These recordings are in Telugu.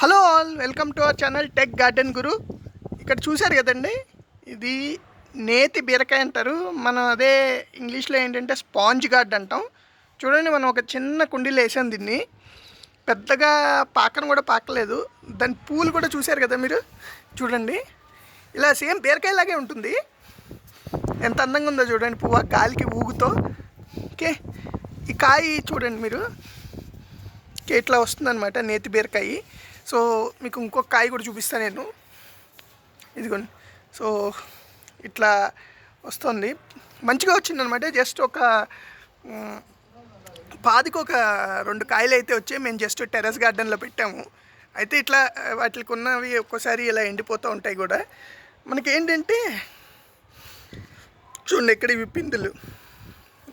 Hello all welcome to our channel tech garden Guru. ఇక్కడ చూశారు కదండి? ఇది నేతి బీరకాయ అంటారు. మనం అదే ఇంగ్లీష్లో ఏంటంటే స్పాంజ్ గార్డ్ అంటాం. చూడండి మనం ఒక చిన్న కుండీలు వేసాం దీన్ని. పెద్దగా పాకను కూడా పాకలేదు. దాని పూలు కూడా చూశారు కదా మీరు? చూడండి. ఇలా సేమ్ బీరకాయలాగే ఉంటుంది. ఎంత అందంగా ఉందో చూడండి పువ్వు గాలికి ఊగుతో. ఓకే. ఈ కాయ చూడండి మీరు. ఇట్లా వస్తుందన్నమాట నేతి బీరకాయ. సో మీకు ఇంకొక కాయ కూడా చూపిస్తాను నేను. ఇదిగోండి. సో ఇట్లా వస్తుంది. మంచిగా వచ్చిందనమాట జస్ట్ ఒక పాదికి ఒక రెండు కాయలు అయితే వచ్చాయి. మేము జస్ట్ టెర్రస్ గార్డెన్లో పెట్టాము. అయితే ఇట్లా వాటికి ఉన్నవి ఒక్కోసారి ఇలా ఎండిపోతూ ఉంటాయి కూడా. మనకి ఏంటంటే చూడండి ఇక్కడ ఇవి పిందులు.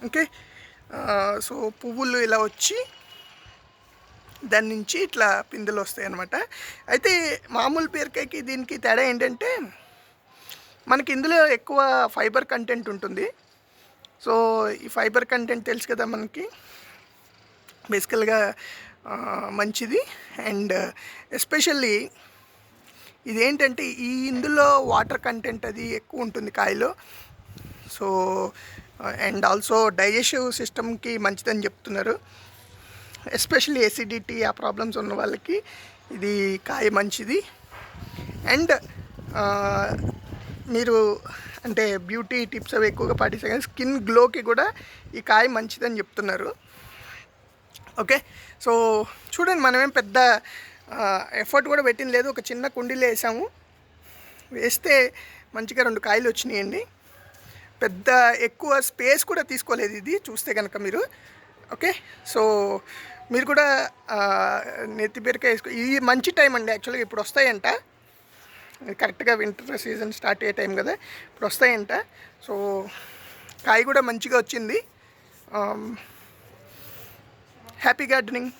ఓకే? సో పువ్వులు ఇలా వచ్చి దాని నుంచి ఇట్లా పిందెలు వస్తాయి అనమాట అయితే మామూలు బీరకాయకి దీనికి తేడా ఏంటంటే మనకి ఇందులో ఎక్కువ ఫైబర్ కంటెంట్ ఉంటుంది. సో ఈ ఫైబర్ కంటెంట్ తెలుసు కదా మనకి? బేసికల్గా మంచిది. అండ్ ఎస్పెషల్లీ ఇదేంటంటే ఈ ఇందులో వాటర్ కంటెంట్ అది ఎక్కువ ఉంటుంది కాయలో. సో అండ్ ఆల్సో డైజెస్టివ్ సిస్టమ్కి మంచిదని చెప్తున్నారు. ఎస్పెషల్లీ ఎసిడిటీ ఆ ప్రాబ్లమ్స్ ఉన్న వాళ్ళకి ఇది కాయ మంచిది. అండ్ మీరు అంటే బ్యూటీ టిప్స్ అవి ఎక్కువగా పాటిస్తే కానీ స్కిన్ గ్లోకి కూడా ఈ కాయ మంచిదని చెప్తున్నారు. ఓకే సో చూడండి మనమేం పెద్ద ఎఫర్ట్ కూడా పెట్టింది లేదు. ఒక చిన్న కుండీలో వేసాము. వేస్తే మంచిగా రెండు కాయలు వచ్చినాయండి. పెద్ద ఎక్కువ స్పేస్ కూడా తీసుకోలేదు ఇది చూస్తే కనుక మీరు. ఓకే సో మీరు కూడా ఆ, నెత్తి బీరకాయ వేసుకో ఇది మంచి టైం అండి యాక్చువల్గా ఇప్పుడు వస్తాయంట. కరెక్ట్గా వింటర్ సీజన్ స్టార్ట్ అయ్యే టైం కదా ఇప్పుడు వస్తాయంట. సో కాయ కూడా మంచిగా వచ్చింది. Um, happy gardening